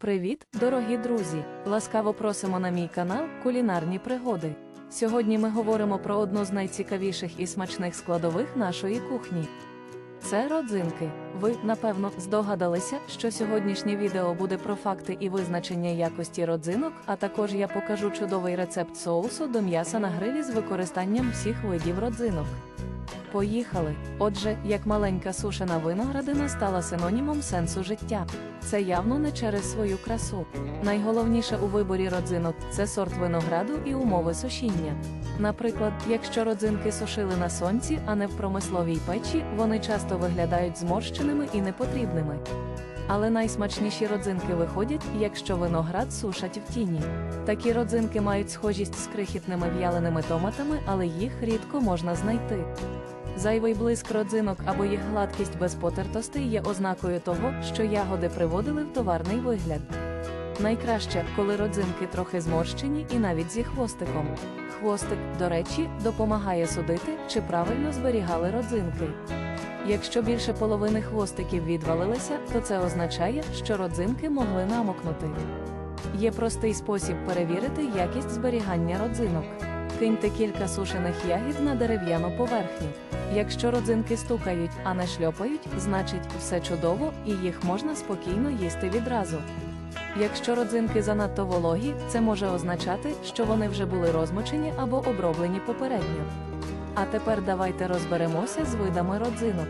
Привіт, дорогі друзі! Ласкаво просимо на мій канал Кулінарні пригоди. Сьогодні ми говоримо про одну з найцікавіших і смачних складових нашої кухні. Це родзинки. Ви, напевно, здогадалися, що сьогоднішнє відео буде про факти і визначення якості родзинок, а також я покажу чудовий рецепт соусу до м'яса на грилі з використанням всіх видів родзинок. Поїхали! Отже, як маленька сушена виноградина стала синонімом сенсу життя. Це явно не через свою красу. Найголовніше у виборі родзинок це сорт винограду і умови сушіння. Наприклад, якщо родзинки сушили на сонці, а не в промисловій печі, вони часто виглядають зморщеними і непотрібними. Але найсмачніші родзинки виходять, якщо виноград сушать в тіні. Такі родзинки мають схожість з крихітними в'яленими томатами, але їх рідко можна знайти. Зайвий блиск родзинок або їх гладкість без потертостей є ознакою того, що ягоди приводили в товарний вигляд. Найкраще, коли родзинки трохи зморщені і навіть зі хвостиком. Хвостик, до речі, допомагає судити, чи правильно зберігали родзинки. Якщо більше половини хвостиків відвалилися, то це означає, що родзинки могли намокнути. Є простий спосіб перевірити якість зберігання родзинок. Киньте кілька сушених ягід на дерев'яну поверхню. Якщо родзинки стукають, а не шльопають, значить все чудово і їх можна спокійно їсти відразу. Якщо родзинки занадто вологі, це може означати, що вони вже були розмочені або оброблені попередньо. А тепер давайте розберемося з видами родзинок.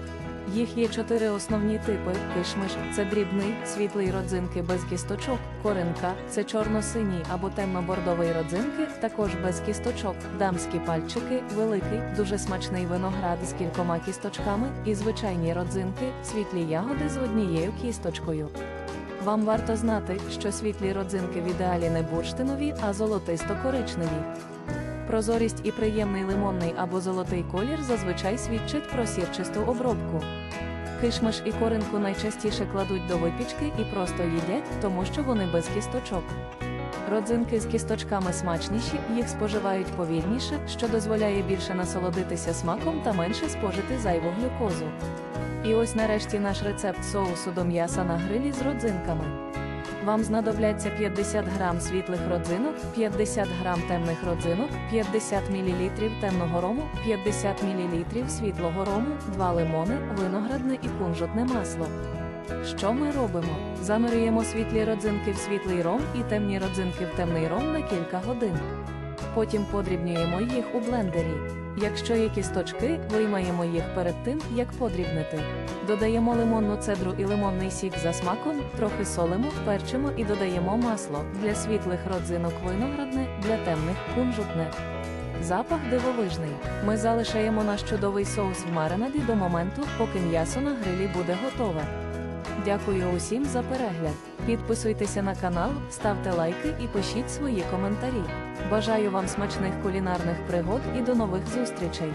Їх є чотири основні типи: кишмиш це дрібний, світлий родзинки без кісточок, коринка це чорно-синій або темно-бордовий родзинки, також без кісточок, дамські пальчики, великий, дуже смачний виноград з кількома кісточками, і звичайні родзинки, світлі ягоди з однією кісточкою. Вам варто знати, що світлі родзинки в ідеалі не бурштинові, а золотисто-коричневі. Прозорість і приємний лимонний або золотий колір зазвичай свідчать про сірчисту обробку. Кишмиш і коринку найчастіше кладуть до випічки і просто їдять, тому що вони без кісточок. Родзинки з кісточками смачніші, їх споживають повільніше, що дозволяє більше насолодитися смаком та менше спожити зайву глюкозу. І ось нарешті наш рецепт соусу до м'яса на грилі з родзинками. Вам знадобляться 50 грам світлих родзинок, 50 грам темних родзинок, 50 мл темного рому, 50 мл світлого рому, 2 лимони, виноградне і кунжутне масло. Що ми робимо? Замирюємо світлі родзинки в світлий ром і темні родзинки в темний ром на кілька годин. Потім подрібнюємо їх у блендері. Якщо є кісточки, виймаємо їх перед тим, як подрібнити. Додаємо лимонну цедру і лимонний сік за смаком, трохи солимо, перчимо і додаємо масло для світлих родзинок виноградне, для темних кунжутне. Запах дивовижний. Ми залишаємо наш чудовий соус в маринаді до моменту, поки м'ясо на грилі буде готове. Дякую усім за перегляд. Підписуйтеся на канал, ставте лайки і пишіть свої коментарі. Бажаю вам смачних кулінарних пригод і до нових зустрічей!